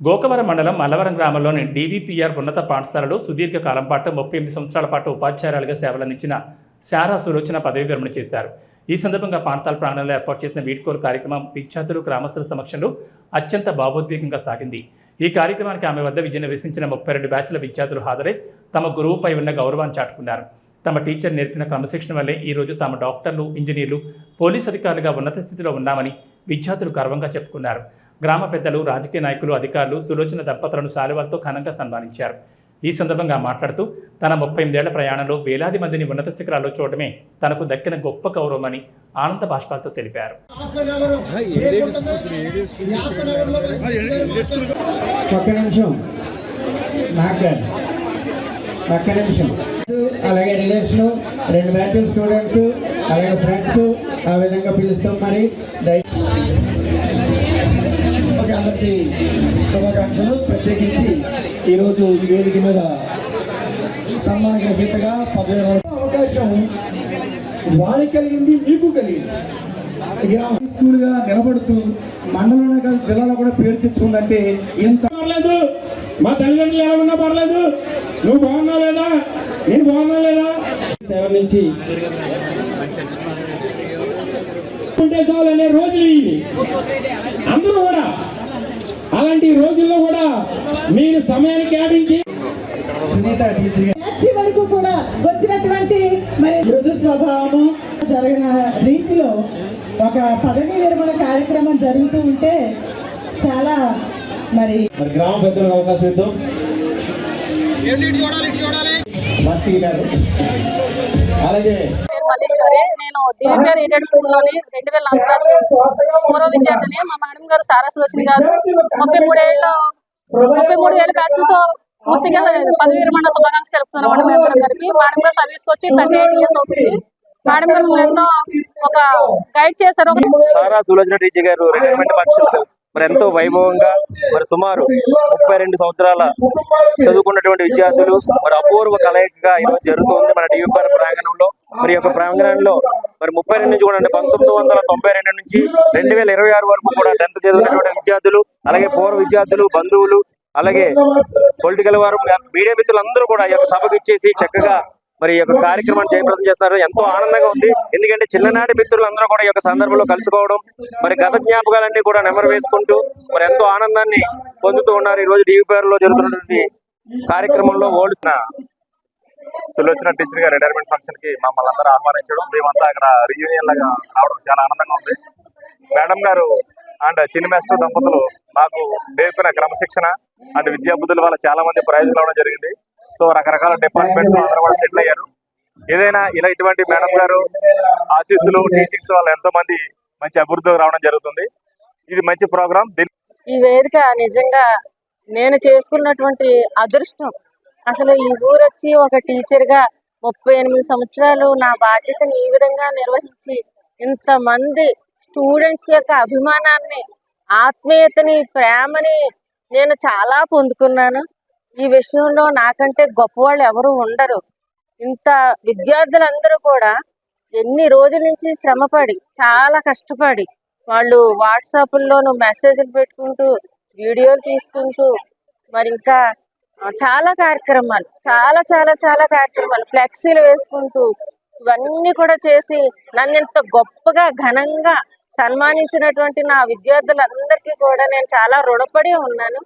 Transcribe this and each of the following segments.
గోకవరం మండలం మల్లవరం గ్రామంలోని డీవీపీఆర్ ఉన్నత పాఠశాలలో సుదీర్ఘ కాలం పాటు ముప్పై ఎనిమిది సంవత్సరాల పాటు ఉపాధ్యాయురాలుగా సేవలందించిన శారా సులోచన పదవి విరమణ చేశారు. ఈ సందర్భంగా పాఠశాల ప్రాంగణంలో ఏర్పాటు చేసిన వీడ్కోలు కార్యక్రమం విద్యార్థులు గ్రామస్తుల సమక్షంలో అత్యంత భావోద్వేగంగా సాగింది. ఈ కార్యక్రమానికి ఆమె వద్ద విద్యను వేసించిన ముప్పై రెండు బ్యాచ్ల విద్యార్థులు హాజరై తమ గురువుపై ఉన్న గౌరవాన్ని చాటుకున్నారు. తమ టీచర్ నేర్పిన క్రమశిక్షణ వల్లే ఈ రోజు తాము డాక్టర్లు ఇంజనీర్లు పోలీస్ అధికారులుగా ఉన్నత స్థితిలో ఉన్నామని విద్యార్థులు గర్వంగా చెప్పుకున్నారు. గ్రామ పెద్దలు రాజకీయ నాయకులు అధికారులు సులోచన దంపతులను శాలువాలతో ఘనంగా సన్మానించారు. ఈ సందర్భంగా మాట్లాడుతూ తన ముప్పై ఎనిమిదేళ్ళ ప్రయాణంలో వేలాది మందిని ఉన్నత శిఖరాల్లో చూడటమే తనకు దక్కిన గొప్ప గౌరవమని ఆనంద భాష్పాలతో తెలిపారు. అలాగే రిలేషన్ రెండు బ్యాచుల స్టూడెంట్స్ అలాగే ఫ్రెండ్స్ ఆ విధంగా పిలుస్తాం మరి. దయ- ఓకే, అందరికీ శుభాకాంక్షలు ప్రత్యేకించి ఈరోజు ఈ వేదిక మీద సన్మాన గ్రహీతగా పదవి అవకాశం వారికి కలిగింది మీకు కలిగింది. స్కూల్గా నిలబడుతూ మండలంలో కాదు జిల్లాలో కూడా పేరు తెచ్చుకుందంటే ఇంత పర్లేదు. మా తల్లిదండ్రులు ఎలా ఉన్నా పర్లేదు. నువ్వు బాగున్నా లేదా? నేను బాగున్నా లేదా? సేవ నుంచి ఉంటే చాలు అనే రోజులు ఇవి. అందరూ కూడా అలాంటి రోజుల్లో కూడా మీరు సమయాన్ని కేటాయించి వచ్చి వరకు కూడా వచ్చినటువంటి మరి మృదు స్వభావము జరిగిన రీతిలో ఒక పదవీ విరమణ కార్యక్రమం జరుగుతూ ఉంటే చాలా మరి మరి గ్రామ పెద్దలకు అవకాశం ఇద్దాం. గారు. అలాగే మల్లేశ్వరి నేను దీవిపేర్ ఎయిడెడ్ స్కూల్లోని రెండు వేల నాలుగు పూర్వ విద్యార్థిని మా మేడం గారు సారా సులోచన గారు. ముప్పై మూడేళ్ళు ముప్పై మూడు ఏళ్ళ బ్యాచ్లతో పూర్తిగా పదవి విరమణ శుభాకాంక్షలు తెలుపుతున్నామండి మేడం అందరం గారికి. మేడం గారు సర్వీస్కి వచ్చి థర్టీ ఎయిట్ ఇయర్స్ అవుతుంది. మేడం గారు ఎంతో ఒక గైడ్ చేశారు. సారా సులోచన టీచర్ గారు రిటైర్మెంట్ ఫంక్షన్ మరి ఎంతో వైభవంగా మరి సుమారు ముప్పై రెండు సంవత్సరాల చదువుకున్నటువంటి విద్యార్థులు మరి అపూర్వ కలయికగా ఈరోజు జరుగుతుంది మన డివిపర్ ప్రాంగణంలో. మరి యొక్క ప్రాంగణంలో మరి ముప్పై రెండు నుంచి కూడా అంటే పంతొమ్మిది వందల తొంభై రెండు నుంచి రెండు వేల ఇరవై ఆరు వరకు కూడా టెన్త్ చదివినటువంటి విద్యార్థులు అలాగే పూర్వ విద్యార్థులు బంధువులు అలాగే పొలిటికల్ వారు మీడియా మిత్రులు అందరూ కూడా ఈ యొక్క సభకు ఇచ్చేసి చక్కగా మరి ఈ యొక్క కార్యక్రమాన్ని జయప్రదం చేస్తున్నారు. ఎంతో ఆనందంగా ఉంది. ఎందుకంటే చిన్ననాటి మిత్రులందరూ కూడా ఈ యొక్క సందర్భంలో కలుసుకోవడం మరి గత జ్ఞాపకాలన్నీ కూడా నెమరు వేసుకుంటూ మరి ఎంతో ఆనందాన్ని పొందుతూ ఉన్నారు. ఈ రోజు డివిపిఆర్లో జరుగుతున్నటువంటి కార్యక్రమంలో ఓల్డ్సిన సులోచన టీచర్ గారు రిటైర్మెంట్ ఫంక్షన్కి మమ్మల్ని అందరూ ఆహ్వానించడం మేమంతా అక్కడ రియూనియన్ లాగా రావడం చాలా ఆనందంగా ఉంది. మేడం గారు అండ్ చిన్న మాస్టర్ దంపతులు మాకు నేర్పిన క్రమశిక్షణ అండ్ విద్యాబుద్ధుల వల్ల చాలా మంది ప్రైజులు రావడం జరిగింది. సో రకరకాల డిపార్ట్మెంట్స్ అందరూ కూడా సెటిల్ అయ్యారు. ఏదైనా ఇలా ఇటువంటి మేడం గారు ఆశీస్సులు టీచింగ్స్ వాళ్ళు ఎంతో మంది మంచి అభివృద్ధి రావడం జరుగుతుంది. ఇది మంచి ప్రోగ్రామ్ ఈ వేదిక నిజంగా నేను చేసుకున్నటువంటి అదృష్టం. అసలు ఈ ఊరు వచ్చి ఒక టీచర్గా ముప్పై ఎనిమిది సంవత్సరాలు నా బాధ్యతని ఈ విధంగా నిర్వహించి ఇంతమంది స్టూడెంట్స్ యొక్క అభిమానాన్ని ఆత్మీయతని ప్రేమని నేను చాలా పొందుకున్నాను. ఈ విషయంలో నాకంటే గొప్పవాళ్ళు ఎవరు ఉండరు. ఇంత విద్యార్థులందరూ కూడా ఎన్ని రోజుల నుంచి శ్రమపడి చాలా కష్టపడి వాళ్ళు వాట్సాప్ల్లోనూ మెసేజ్లు పెట్టుకుంటూ వీడియోలు తీసుకుంటూ మరి ఇంకా చాలా కార్యక్రమాలు చాలా చాలా చాలా కార్యక్రమాలు ఫ్లెక్సీలు వేసుకుంటూ ఇవన్నీ కూడా చేసి నన్ను ఇంత గొప్పగా ఘనంగా సన్మానించినటువంటి నా విద్యార్థులందరికీ కూడా నేను చాలా రుణపడి ఉన్నాను.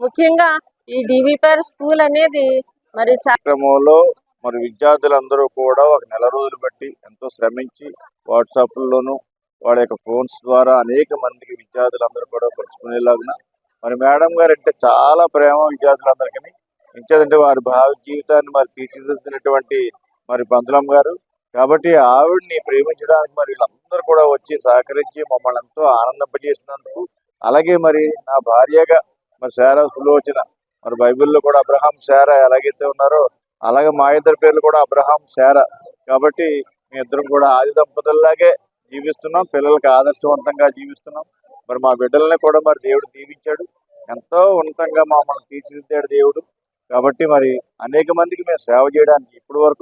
ముఖ్యంగా ఈ డివిపర్ స్కూల్ అనేది మరి కార్యక్రమంలో మరి విద్యార్థులందరూ కూడా ఒక నెల రోజులు బట్టి ఎంతో శ్రమించి వాట్సాప్లోను వాళ్ళ యొక్క ఫోన్స్ ద్వారా అనేక మందికి విద్యార్థులందరూ కూడా పరుచుకునేలాగున మరి మేడం గారు అంటే చాలా ప్రేమ విద్యార్థులందరికీ. ఇంకేదంటే వారి భావ జీవితాన్ని మరి తీర్చిదిద్దినటువంటి మరి పంతులం గారు. కాబట్టి ఆవిడ్ని ప్రేమించడానికి మరి వీళ్ళందరూ కూడా వచ్చి సహకరించి మమ్మల్ని ఎంతో ఆనందింపజేసినందుకు అలాగే మరి నా భార్యగా మరి శారా సులోచన మరి బైబిల్లో కూడా అబ్రహాం శారా ఎలాగైతే ఉన్నారో అలాగే మా ఇద్దరి పేర్లు కూడా అబ్రహాం శారా. కాబట్టి మీ ఇద్దరం కూడా ఆది దంపతుల్లాగే జీవిస్తున్నాం పిల్లలకి ఆదర్శవంతంగా జీవిస్తున్నాం. మరి మా బిడ్డల్ని కూడా మరి దేవుడు దీవించాడు. ఎంతో ఉన్నతంగా మమ్మల్ని తీర్చిదిద్దాడు దేవుడు. కాబట్టి మరి అనేక మందికి మేము సేవ చేయడానికి ఇప్పటి వరకు